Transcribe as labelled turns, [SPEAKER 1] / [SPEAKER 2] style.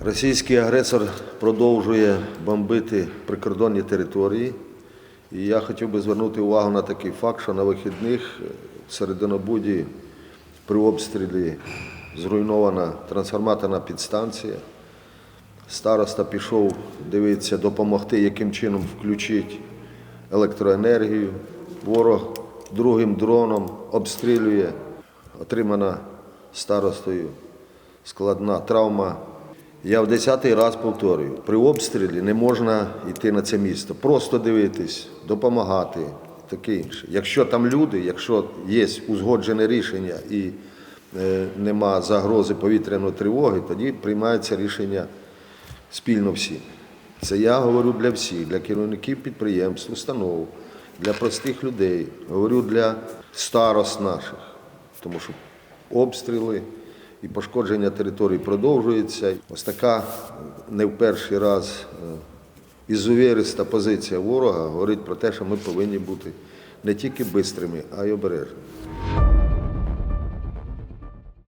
[SPEAKER 1] Російський агресор продовжує бомбити прикордонні території. І я хотів би звернути увагу на такий факт, що на вихідних е, в Серединобуді при обстрілі зруйнована трансформаторна підстанція. Староста пішов дивитися, допомогти, яким чином включити електроенергію. Ворог другим дроном обстрілює. Отримана старостою складна травма. Я в десятий раз повторюю, при обстрілі не можна йти на це місто. Просто дивитись, допомагати, таке інше. Якщо там люди, якщо є узгоджене рішення і е, нема загрози повітряної тривоги, тоді приймається рішення спільно всі. Це я говорю для всіх, для керівників підприємств, установ, для простих людей, говорю для старост наших, тому що обстріли і пошкодження територій продовжується. Ось така не в перший раз ізувіриста позиція ворога говорить про те, що ми повинні бути не тільки бистрими, а й обережними.